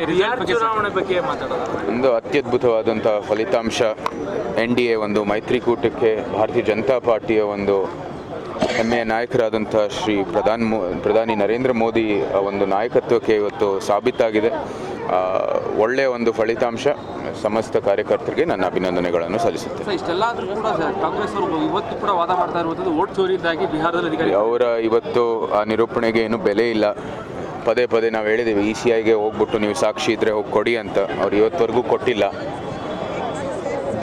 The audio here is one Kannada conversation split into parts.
ಚುನಾವಣೆ ಬಗ್ಗೆ ಒಂದು ಅತ್ಯದ್ಭುತವಾದಂತಹ ಫಲಿತಾಂಶ ಎನ್ ಡಿ ಎ ಒಂದು ಮೈತ್ರಿಕೂಟಕ್ಕೆ ಭಾರತೀಯ ಜನತಾ ಪಾರ್ಟಿಯ ಒಂದು ಹೆಮ್ಮೆಯ ನಾಯಕರಾದಂತಹ ಶ್ರೀ ಪ್ರಧಾನ್ ಪ್ರಧಾನಿ ನರೇಂದ್ರ ಮೋದಿ ಆ ಒಂದು ನಾಯಕತ್ವಕ್ಕೆ ಇವತ್ತು ಸಾಬೀತಾಗಿದೆ. ಒಳ್ಳೆಯ ಒಂದು ಫಲಿತಾಂಶ. ಸಮಸ್ತ ಕಾರ್ಯಕರ್ತರಿಗೆ ನನ್ನ ಅಭಿನಂದನೆಗಳನ್ನು ಸಲ್ಲಿಸುತ್ತೇನೆ. ಸರ್ ಕೂಡ ಕಾಂಗ್ರೆಸ್ ಅವರು ಇವತ್ತು ಕೂಡ ವಾದ ಮಾಡ್ತಾ ಇರುವಂಥದ್ದು ಓಟ್ ಬಿಹಾರದಲ್ಲಿ ಅಧಿಕಾರಿ ಅವರ ಇವತ್ತು ಆ ನಿರೂಪಣೆಗೆ ಏನು ಬೆಲೆ ಇಲ್ಲ. ಪದೇ ಪದೇ ನಾವು ಹೇಳಿದ್ದೀವಿ ಇ ಸಿ ಐಗೆ ಹೋಗ್ಬಿಟ್ಟು ನೀವು ಸಾಕ್ಷಿ ಇದ್ದರೆ ಹೋಗಿ ಕೊಡಿ ಅಂತ. ಅವ್ರು ಇವತ್ತವರೆಗೂ ಕೊಟ್ಟಿಲ್ಲ.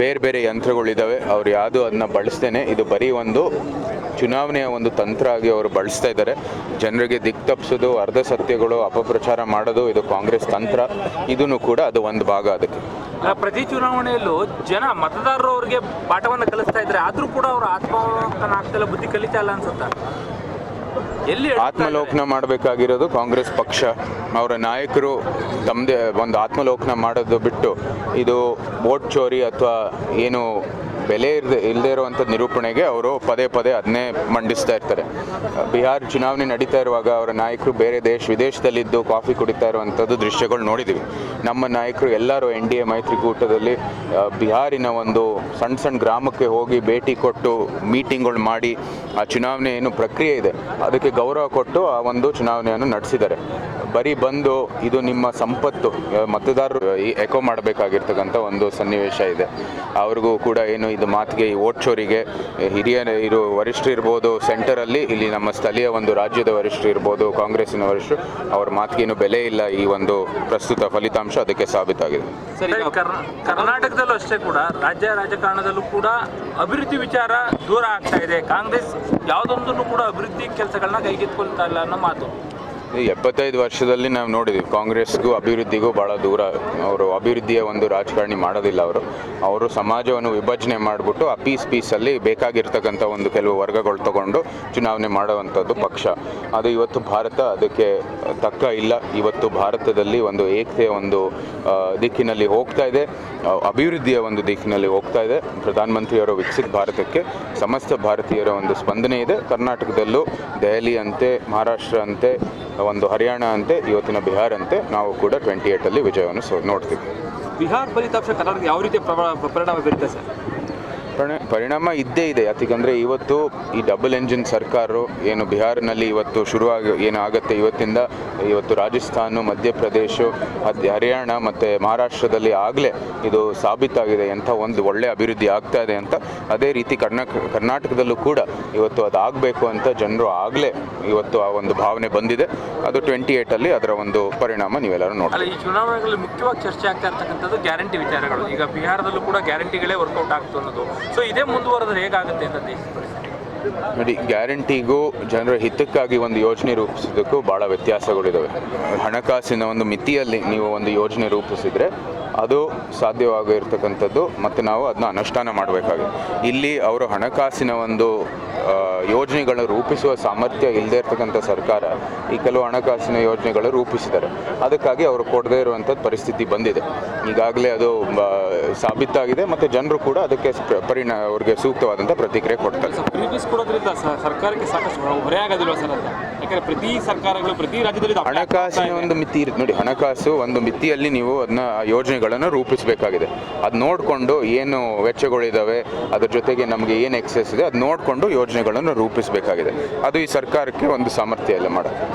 ಬೇರೆ ಬೇರೆ ಯಂತ್ರಗಳಿದ್ದಾವೆ ಅವ್ರು ಯಾವುದು ಅದನ್ನ ಬಳಸ್ತೇನೆ ಇದು ಬರೀ ಒಂದು ಚುನಾವಣೆಯ ಒಂದು ತಂತ್ರ ಆಗಿ ಅವರು ಬಳಸ್ತಾ ಇದ್ದಾರೆ. ಜನರಿಗೆ ದಿಕ್ ತಪ್ಪಿಸೋದು, ಅರ್ಧ ಸತ್ಯಗಳು, ಅಪಪ್ರಚಾರ ಮಾಡೋದು, ಇದು ಕಾಂಗ್ರೆಸ್ ತಂತ್ರ. ಇದೂ ಕೂಡ ಅದು ಒಂದು ಭಾಗ ಅದಕ್ಕೆ. ಪ್ರತಿ ಚುನಾವಣೆಯಲ್ಲೂ ಜನ ಮತದಾರರು ಅವರಿಗೆ ಪಾಠವನ್ನು ಕಲಿಸ್ತಾ ಇದ್ದಾರೆ ಆದರೂ ಕೂಡ ಅವ್ರ ಆಗ್ತಾ ಇಲ್ಲ, ಬುದ್ಧಿ ಕಲಿತಾ ಇಲ್ಲ ಅನ್ಸುತ್ತಾ? ಎಲ್ಲಿ ಆತ್ಮಲೋಕನ ಮಾಡಬೇಕಾಗಿರೋದು ಕಾಂಗ್ರೆಸ್ ಪಕ್ಷ. ಅವರ ನಾಯಕರು ತಮ್ಮದೇ ಒಂದು ಆತ್ಮಲೋಕನ ಮಾಡೋದು ಬಿಟ್ಟು ಇದು ವೋಟ್ ಚೋರಿ ಅಥವಾ ಏನು ಬೆಲೆ ಇರದೆ ಇಲ್ಲದೆ ಇರುವಂಥ ನಿರೂಪಣೆಗೆ ಅವರು ಪದೇ ಪದೇ ಅದನ್ನೇ ಮಂಡಿಸ್ತಾ ಇರ್ತಾರೆ. ಬಿಹಾರ್ ಚುನಾವಣೆ ನಡೀತಾ ಇರುವಾಗ ಅವರ ನಾಯಕರು ಬೇರೆ ದೇಶ ವಿದೇಶದಲ್ಲಿದ್ದು ಕಾಫಿ ಕುಡಿತಾ ಇರುವಂಥದ್ದು ದೃಶ್ಯಗಳು ನೋಡಿದ್ದೀವಿ ನಮ್ಮ ನಾಯಕರು ಎಲ್ಲರೂ ಎನ್ ಡಿ ಎ ಮೈತ್ರಿಕೂಟದಲ್ಲಿ ಬಿಹಾರಿನ ಒಂದು ಸಣ್ಣ ಸಣ್ಣ ಗ್ರಾಮಕ್ಕೆ ಹೋಗಿ ಭೇಟಿ ಕೊಟ್ಟು ಮೀಟಿಂಗ್ಗಳು ಮಾಡಿ ಆ ಚುನಾವಣೆ ಏನು ಪ್ರಕ್ರಿಯೆ ಇದೆ, ಅದಕ್ಕೆ ಗೌರವ ಕೊಟ್ಟು ಆ ಒಂದು ಚುನಾವಣೆಯನ್ನು ನಡೆಸಿದ್ದಾರೆ. ಬರೀ ಬಂದು ಇದು ನಿಮ್ಮ ಸಂಪತ್ತು ಮತದಾರರು ಎಕೋ ಮಾಡಬೇಕಾಗಿರ್ತಕ್ಕಂಥ ಒಂದು ಸನ್ನಿವೇಶ ಇದೆ. ಅವ್ರಿಗೂ ಕೂಡ ಏನು ಇದು ಮಾತಿಗೆ, ಈ ಓಟ್ ಚೋರಿಗೆ ಹಿರಿಯ ಇರು ವರಿಷ್ಠರು ಇರ್ಬೋದು ಸೆಂಟರಲ್ಲಿ ಇಲ್ಲಿ ನಮ್ಮ ಸ್ಥಳೀಯ ಒಂದು ರಾಜ್ಯದ ವರಿಷ್ಠರು ಇರ್ಬೋದು, ಕಾಂಗ್ರೆಸ್ಸಿನ ವರಿಷ್ಠರು, ಅವ್ರ ಮಾತಿಗೇನು ಬೆಲೆ ಇಲ್ಲ ಈ ಒಂದು ಪ್ರಸ್ತುತ ಫಲಿತಾಂಶ ಅದಕ್ಕೆ ಸಾಬೀತಾಗಿದೆ. ಕರ್ನಾಟಕದಲ್ಲೂ ಅಷ್ಟೇ ಕೂಡ, ರಾಜ್ಯ ರಾಜಕಾರಣದಲ್ಲೂ ಕೂಡ ಅಭಿವೃದ್ಧಿ ವಿಚಾರ ದೂರ ಆಗ್ತಾ ಇದೆ. ಕಾಂಗ್ರೆಸ್ ಯಾವುದೊಂದನ್ನು ಕೂಡ ಅಭಿವೃದ್ಧಿ ಕೆಲಸಗಳನ್ನ ಕೈಗೆತ್ಕೊಳ್ತಾ ಇಲ್ಲ ಅನ್ನೋ ಮಾತು. ಎಪ್ಪತ್ತೈದು ವರ್ಷದಲ್ಲಿ ನಾವು ನೋಡಿದ್ದೀವಿ ಕಾಂಗ್ರೆಸ್ಗೂ ಅಭಿವೃದ್ಧಿಗೂ ಭಾಳ ದೂರ. ಅವರು ಅಭಿವೃದ್ಧಿಯ ಒಂದು ರಾಜಕಾರಣಿ ಮಾಡೋದಿಲ್ಲ ಅವರು. ಅವರು ಸಮಾಜವನ್ನು ವಿಭಜನೆ ಮಾಡಿಬಿಟ್ಟು ಆ ಪೀಸ್ ಪೀಸಲ್ಲಿ ಬೇಕಾಗಿರ್ತಕ್ಕಂಥ ಒಂದು ಕೆಲವು ವರ್ಗಗಳು ತಗೊಂಡು ಚುನಾವಣೆ ಮಾಡುವಂಥದ್ದು ಪಕ್ಷ. ಅದು ಇವತ್ತು ಭಾರತ ಅದಕ್ಕೆ ತಕ್ಕ ಇಲ್ಲ. ಇವತ್ತು ಭಾರತದಲ್ಲಿ ಒಂದು ಏಕತೆಯ ಒಂದು ದಿಕ್ಕಿನಲ್ಲಿ ಹೋಗ್ತಾ ಇದೆ. ಅಭಿವೃದ್ಧಿಯ ಒಂದು ದಿಕ್ಕಿನಲ್ಲಿ ಹೋಗ್ತಾ ಇದೆ. ಪ್ರಧಾನಮಂತ್ರಿಯವರ ವಿಕಸಿತ ಭಾರತಕ್ಕೆ ಸಮಸ್ತ ಭಾರತೀಯರ ಒಂದು ಸ್ಪಂದನೆ ಇದೆ. ಕರ್ನಾಟಕದಲ್ಲೂ ದೆಹಲಿ ಅಂತೆ ಮಹಾರಾಷ್ಟ್ರ ಅಂತೆ ಒಂದು ಹರಿಯಾಣ ಅಂತೆ, ಇವತ್ತಿನ ಬಿಹಾರ ಅಂತೆ, ನಾವು ಕೂಡ ಟ್ವೆಂಟಿ ಏಯ್ಟಲ್ಲಿ ವಿಜಯವನ್ನು ನೋಡ್ತೀವಿ. ಬಿಹಾರ್ ಫಲಿತಾಂಶ ಕರ್ನಾಟಕ ಯಾವ ರೀತಿ ಪರಿಣಾಮ ಬೀರುತ್ತೆ ಸರ್? ಪರಿಣಾಮ ಇದ್ದೇ ಇದೆ. ಯಾಕಂದ್ರೆ ಇವತ್ತು ಈ ಡಬಲ್ ಎಂಜಿನ್ ಸರ್ಕಾರ ಏನು ಬಿಹಾರ್ನಲ್ಲಿ ಇವತ್ತು ಶುರುವಾಗಿ, ಏನು ಆಗುತ್ತೆ ಇವತ್ತಿಂದ, ಇವತ್ತು ರಾಜಸ್ಥಾನ, ಮಧ್ಯಪ್ರದೇಶ ಅದು ಹರಿಯಾಣ ಮತ್ತು ಮಹಾರಾಷ್ಟ್ರದಲ್ಲಿ ಆಗಲೇ ಇದು ಸಾಬೀತಾಗಿದೆ ಎಂಥ ಒಂದು ಒಳ್ಳೆಯ ಅಭಿವೃದ್ಧಿ ಆಗ್ತಾ ಇದೆ ಅಂತ ಅದೇ ರೀತಿ ಕರ್ನಾಟಕ ಕರ್ನಾಟಕದಲ್ಲೂ ಕೂಡ ಇವತ್ತು ಅದು ಆಗಬೇಕು ಅಂತ ಜನರು ಆಗಲೇ ಇವತ್ತು ಆ ಒಂದು ಭಾವನೆ ಬಂದಿದೆ. ಅದು ಟ್ವೆಂಟಿ ಏಯ್ಟಲ್ಲಿ ಅದರ ಒಂದು ಪರಿಣಾಮ ನೀವೆಲ್ಲರೂ ನೋಡಿ ಈ ಚುನಾವಣೆಗಳಲ್ಲಿ ಮುಖ್ಯವಾಗಿ ಚರ್ಚೆ ಆಗ್ತಾ ಇರ್ತಕ್ಕಂಥದ್ದು ಗ್ಯಾರಂಟಿ ವಿಚಾರಗಳು. ಈಗ ಬಿಹಾರದಲ್ಲೂ ಕೂಡ ಗ್ಯಾರಂಟಿಗಳೇ ವರ್ಕೌಟ್ ಆಗ್ತು ಅನ್ನೋದು. ಸೊ ಇದೇ ಮುಂದುವರೆದ್ರೆ ಹೇಗಾಗುತ್ತೆ ಅಂತ ನೋಡಿ, ಗ್ಯಾರಂಟಿಗೂ ಜನರ ಹಿತಕ್ಕಾಗಿ ಒಂದು ಯೋಜನೆ ರೂಪಿಸೋದಕ್ಕೂ ಭಾಳ ವ್ಯತ್ಯಾಸಗಳಿದ್ದಾವೆ ಹಣಕಾಸಿನ ಒಂದು ಮಿತಿಯಲ್ಲಿ ನೀವು ಒಂದು ಯೋಜನೆ ರೂಪಿಸಿದರೆ ಅದು ಸಾಧ್ಯವಾಗಿರ್ತಕ್ಕಂಥದ್ದು ಮತ್ತು ನಾವು ಅದನ್ನ ಅನುಷ್ಠಾನ ಮಾಡಬೇಕಾಗಿದೆ. ಇಲ್ಲಿ ಅವರು ಹಣಕಾಸಿನ ಒಂದು ಯೋಜನೆಗಳನ್ನು ರೂಪಿಸುವ ಸಾಮರ್ಥ್ಯ ಇಲ್ಲದೆ ಇರತಕ್ಕಂಥ ಸರ್ಕಾರ ಈ ಕೆಲವು ಹಣಕಾಸಿನ ಯೋಜನೆಗಳು ರೂಪಿಸಿದ್ದಾರೆ. ಅದಕ್ಕಾಗಿ ಅವರು ಕೊಡದೇ ಇರುವಂಥದ್ದು ಪರಿಸ್ಥಿತಿ ಬಂದಿದೆ. ಈಗಾಗಲೇ ಅದು ಸಾಬೀತಾಗಿದೆ ಮತ್ತು ಜನರು ಕೂಡ ಅದಕ್ಕೆ ಪರಿಣಾಮ ಅವರಿಗೆ ಸೂಕ್ತವಾದಂಥ ಪ್ರತಿಕ್ರಿಯೆ ಕೊಡ್ತಾರೆ. ಸರ್ಕಾರಕ್ಕೆ ಸಾಕಷ್ಟು ಯಾಕಂದ್ರೆ ಪ್ರತಿ ಸರ್ಕಾರಗಳು ಪ್ರತಿ ರಾಜ್ಯದಲ್ಲಿ ಇದು ಹಣಕಾಸಿನ. ಒಂದು ಮಿತಿ ಇರುತ್ತೆ ನೋಡಿ ಹಣಕಾಸು ಒಂದು ಮಿತಿಯಲ್ಲಿ ನೀವು ಅದನ್ನ ಆ ಯೋಜನೆಗಳನ್ನು ರೂಪಿಸಬೇಕಾಗಿದೆ. ಅದು ನೋಡಿಕೊಂಡು ಏನು ವೆಚ್ಚಗಳಿದಾವೆ ಅದ್ರ ಜೊತೆಗೆ ನಮಗೆ ಏನು ಎಕ್ಸೆಸ್ ಇದೆ ಅದು ನೋಡಿಕೊಂಡು ಯೋಜನೆಗಳನ್ನು ರೂಪಿಸಬೇಕಾಗಿದೆ. ಅದು ಈ ಸರ್ಕಾರಕ್ಕೆ ಒಂದು ಸಾಮರ್ಥ್ಯ ಎಲ್ಲ ಮಾಡೋದು